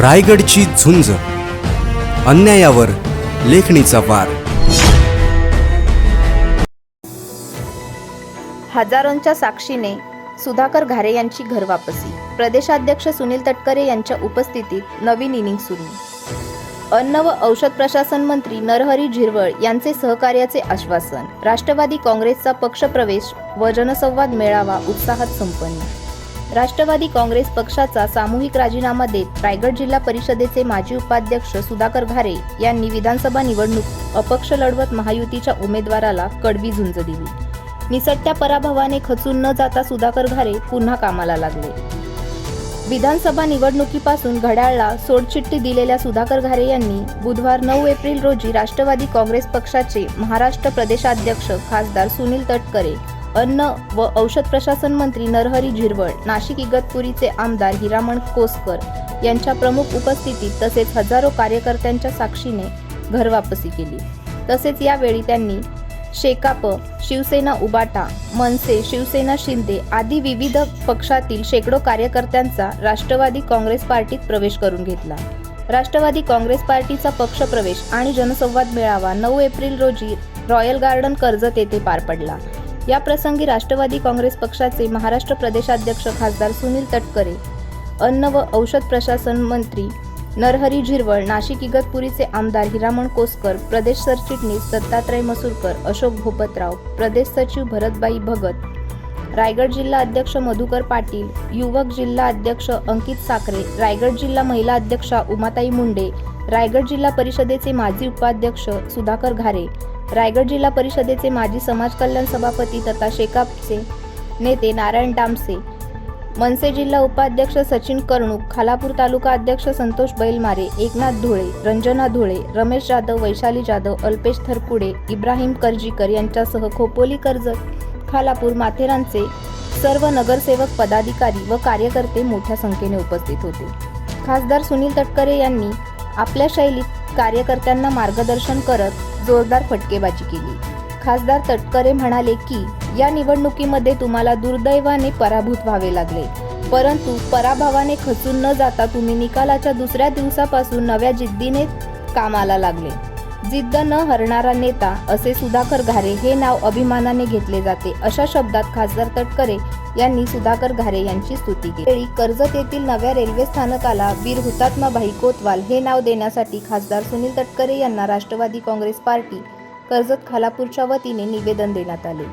रायगडची झुंज. अन्यायावर लेखणीचा वार. हजारोंच्या साक्षीने सुधाकर घारे यांची घरवापसी प्रदेशाध्यक्ष सुनील तटकरे यांच्या उपस्थितीत नवीन इनिंग सुरू. अन्न व औषध प्रशासन मंत्री नरहरी झिरवळ यांचे सहकार्याचे आश्वासन. राष्ट्रवादी काँग्रेसचा पक्षप्रवेश व जनसंवाद मेळावा उत्साहात संपन्न. राष्ट्रवादी काँग्रेस पक्षाचा सामूहिक राजीनामा देत रायगड जिल्हा परिषदेचे माजी उपाध्यक्ष सुधाकर घारे यांनी विधानसभा निवडणूक अपक्ष लढवत महायुतीच्या उमेदवाराला कडवी झुंज दिली. निसटत्या पराभवाने खचून न जाता सुधाकर घारे पुन्हा कामाला लागले. विधानसभा निवडणुकीपासून घड्याळला सोडचिठ्ठी दिलेल्या सुधाकर घारे यांनी बुधवार नऊ एप्रिल रोजी राष्ट्रवादी काँग्रेस पक्षाचे महाराष्ट्र प्रदेशाध्यक्ष खासदार सुनील तटकरे अन्न व औषध प्रशासन मंत्री नरहरी झिरवळ नाशिक इगतपुरीचे आमदार हिरामण कोसकर यांच्या प्रमुख उपस्थितीत तसेच हजारो कार्यकर्त्यांच्या साक्षीने घरवापसी केली. तसेच यावेळी त्यांनी शेकाप शिवसेना उबाटा मनसे शिवसेना शिंदे आदी विविध पक्षातील शेकडो कार्यकर्त्यांचा राष्ट्रवादी काँग्रेस पार्टीत प्रवेश करून घेतला. राष्ट्रवादी काँग्रेस पार्टीचा पक्षप्रवेश आणि जनसंवाद मेळावा नऊ एप्रिल रोजी रॉयल गार्डन कर्जत येथे पार पडला. या प्रसंगी राष्ट्रवादी काँग्रेस पक्षाचे महाराष्ट्र प्रदेशाध्यक्ष खासदार सुनील तटकरे अन्न व औषध प्रशासन मंत्री नरहरी झिरवळ नाशिक इगतपुरीचे आमदार हिरामण कोसकर प्रदेश सरचिटणीस दत्तात्रय मसूरकर अशोक भोपतराव प्रदेश सचिव भरतबाई भगत रायगड जिल्हा अध्यक्ष मधुकर पाटील युवक जिल्हा अध्यक्ष अंकित साखरे रायगड जिल्हा महिला अध्यक्षा उमाताई मुंडे रायगड जिल्हा परिषदेचे माजी उपाध्यक्ष सुधाकर घारे रायगड जिल्हा परिषदेचे माजी समाज कल्याण सभापती तथा शेकापचे नेते नारायण डामसे मनसे जिल्हा उपाध्यक्ष सचिन कर्णूक खालापूर तालुका अध्यक्ष संतोष बैलमारे एकनाथ धुळे रंजना धुळे रमेश जाधव वैशाली जाधव अल्पेश थरपुडे इब्राहिम करजीकर यांच्यासह खोपोली कर्जत खालापूर माथेरानचे सर्व नगरसेवक पदाधिकारी व कार्यकर्ते मोठ्या संख्येने उपस्थित होते. खासदार सुनील तटकरे यांनी आपल्या शैलीत कार्यकर्त्यांना मार्गदर्शन करत जोरदार फटकेबाजी केली. खासदार तटकरे म्हणाले की या निवडणुकीमध्ये तुम्हाला दुर्दैवाने पराभूत व्हावे लागले. परंतु पराभवाने खचून न जाता तुम्ही निकालाच्या दुसऱ्या दिवसापासून नव्या जिद्दीने कामाला लागले. जिद्द न हरणारा नेता असे सुधाकर घारे हे नाव अभिमानाने घेतले जाते. अशा शब्दात खासदार तटकरे यांनी सुधाकर घारे यांची स्तुती केली. कर्जत येथील नव्या रेल्वे स्थानकाला वीर हुतात्माबाई कोतवाल हे नाव देण्यासाठी खासदार सुनील तटकरे यांना राष्ट्रवादी काँग्रेस पार्टी कर्जत खालापूरच्या वतीने निवेदन देण्यात आले.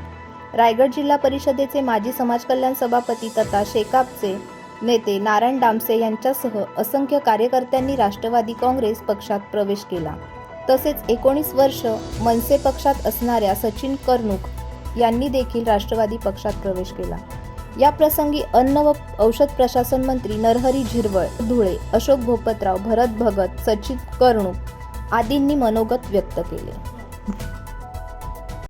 रायगड जिल्हा परिषदेचे माजी समाज कल्याण सभापती तथा शेकापचे नेते नारायण डामसे यांच्यासह असंख्य कार्यकर्त्यांनी राष्ट्रवादी काँग्रेस पक्षात प्रवेश केला. तसेच एकोणीस वर्ष मनसे पक्षात असणाऱ्या सचिन कर्णूक यांनी देखील राष्ट्रवादी पक्षात प्रवेश केला. या प्रसंगी अन्न व औषध प्रशासन मंत्री नरहरी झिरवळ धुळे अशोक भोपतराव भरत भगत सचिन करणूक आदींनी मनोगत व्यक्त केले.